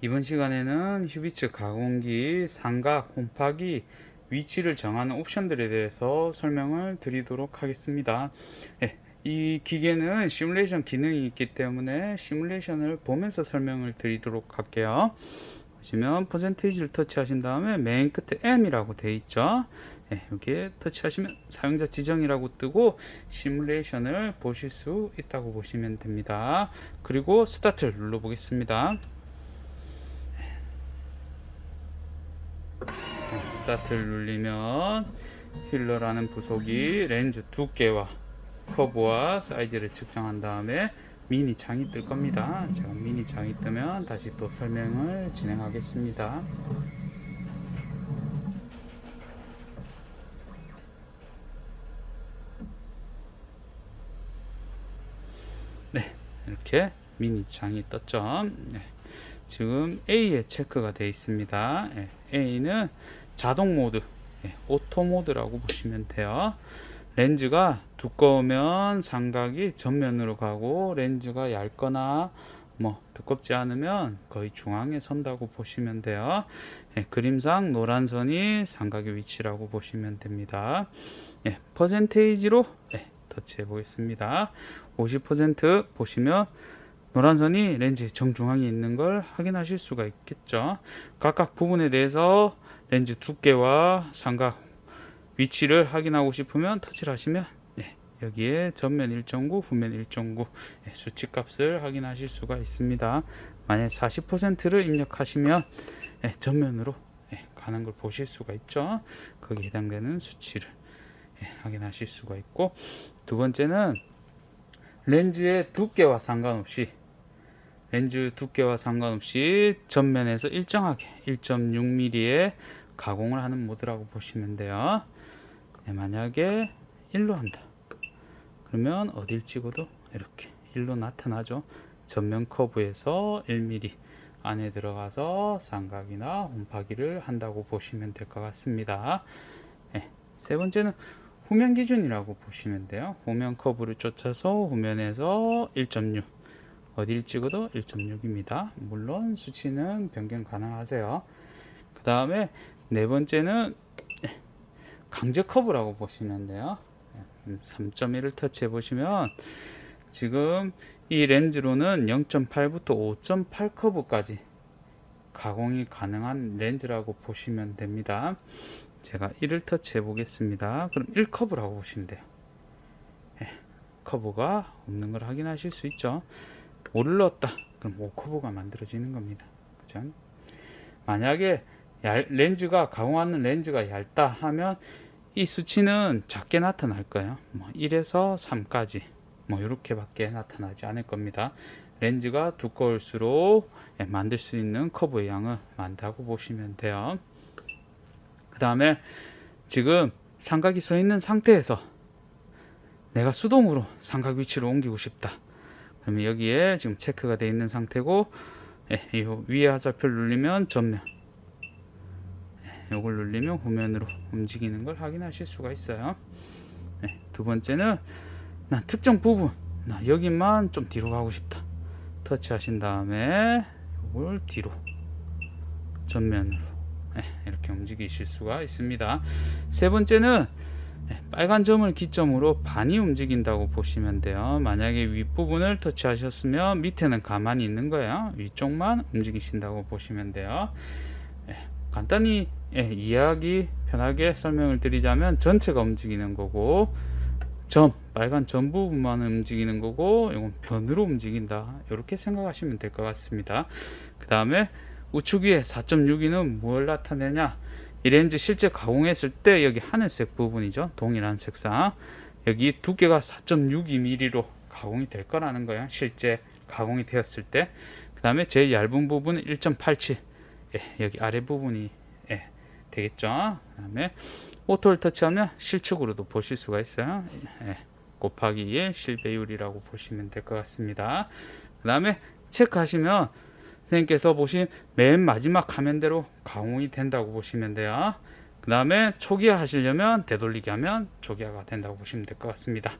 이번 시간에는 휴비츠 가공기, 삼각, 홈파기, 위치를 정하는 옵션들에 대해서 설명을 드리도록 하겠습니다. 예, 이 기계는 시뮬레이션 기능이 있기 때문에 시뮬레이션을 보면서 설명을 드리도록 할게요. 보시면 퍼센테이지를 터치하신 다음에 맨 끝에 M이라고 되어 있죠. 예, 여기에 터치하시면 사용자 지정이라고 뜨고 시뮬레이션을 보실 수 있다고 보시면 됩니다. 그리고 스타트를 눌러 보겠습니다. 스타트를 누르면 힐러라는 부속이 렌즈 두께와 커브와 사이즈를 측정한 다음에 미니 창이 뜰 겁니다. 제가 미니 창이 뜨면 다시 또 설명을 진행하겠습니다. 네, 이렇게 미니 창이 떴죠. 네, 지금 A에 체크가 되어 있습니다. 네, A는 자동 모드, 네, 오토 모드라고 보시면 돼요. 렌즈가 두꺼우면 삼각이 전면으로 가고 렌즈가 얇거나 뭐 두껍지 않으면 거의 중앙에 선다고 보시면 돼요. 예, 그림상 노란 선이 삼각의 위치라고 보시면 됩니다. 예, 퍼센테이지로 예, 터치해 보겠습니다. 50% 보시면 노란 선이 렌즈 정중앙에 있는 걸 확인하실 수가 있겠죠. 각각 부분에 대해서 렌즈 두께와 삼각 위치를 확인하고 싶으면 터치를 하시면 네, 여기에 전면 1.9, 후면 1.9 네, 수치 값을 확인하실 수가 있습니다. 만약 40%를 입력하시면 네, 전면으로 네, 가는 걸 보실 수가 있죠. 거기에 해당되는 수치를 네, 확인하실 수가 있고 두 번째는 렌즈의 두께와 상관없이 렌즈 두께와 상관없이 전면에서 일정하게 1.6mm의 가공을 하는 모드라고 보시면 돼요. 네, 만약에 1로 한다. 그러면 어딜 찍어도 이렇게 1로 나타나죠. 전면 커브에서 1mm 안에 들어가서 삼각이나 홈파기를 한다고 보시면 될 것 같습니다. 네, 세 번째는 후면 기준이라고 보시면 돼요. 후면 커브를 쫓아서 후면에서 1.6 어딜 찍어도 1.6입니다. 물론 수치는 변경 가능하세요. 그 다음에 네 번째는 강제 커브라고 보시면 돼요. 3.1을 터치해 보시면 지금 이 렌즈로는 0.8부터 5.8 커브까지 가공이 가능한 렌즈라고 보시면 됩니다. 제가 1을 터치해 보겠습니다. 그럼 1 커브라고 보시면 돼요. 예, 커브가 없는 걸 확인하실 수 있죠. 5를 넣었다. 그럼 5 커브가 만들어지는 겁니다. 그죠? 만약에 얇, 렌즈가 가공하는 렌즈가 얇다 하면 이 수치는 작게 나타날 거예요. 뭐 1에서 3까지 뭐 이렇게 밖에 나타나지 않을 겁니다. 렌즈가 두꺼울수록 예, 만들 수 있는 커브의 양은 많다고 보시면 돼요. 그 다음에 지금 삼각이 서 있는 상태에서 내가 수동으로 삼각 위치를 옮기고 싶다. 그러면 여기에 지금 체크가 되어 있는 상태고 예, 이 위에 화살표를 누르면 전면 이걸 누르면 후면으로 움직이는 걸 확인하실 수가 있어요. 네, 두 번째는 나 특정 부분, 나 여기만 좀 뒤로 가고 싶다. 터치하신 다음에 이걸 뒤로 전면으로 네, 이렇게 움직이실 수가 있습니다. 세 번째는 네, 빨간 점을 기점으로 반이 움직인다고 보시면 돼요. 만약에 윗부분을 터치하셨으면 밑에는 가만히 있는 거예요. 위쪽만 움직이신다고 보시면 돼요. 네, 간단히 예, 이해하기 편하게 설명을 드리자면 전체가 움직이는 거고 점 빨간 점 부분만 움직이는 거고 이건 변으로 움직인다 이렇게 생각하시면 될 것 같습니다 그 다음에 우측 위에 4.62는 뭘 나타내냐 이 렌즈 실제 가공했을 때 여기 하늘색 부분이죠 동일한 색상 여기 두께가 4.62mm로 가공이 될 거라는 거예요 실제 가공이 되었을 때 그 다음에 제일 얇은 부분은 1.87 예, 여기 아래 부분이 예, 되겠죠. 그 다음에 오토를 터치하면 실측으로도 보실 수가 있어요. 예, 곱하기 1 실배율이라고 보시면 될 것 같습니다. 그 다음에 체크하시면 선생님께서 보신 맨 마지막 화면대로 가공이 된다고 보시면 돼요. 그 다음에 초기화 하시려면 되돌리기 하면 초기화가 된다고 보시면 될 것 같습니다.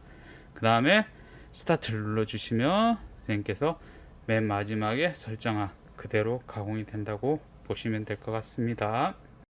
그 다음에 스타트를 눌러주시면 선생님께서 맨 마지막에 설정한 그대로 가공이 된다고 보시면 될 것 같습니다.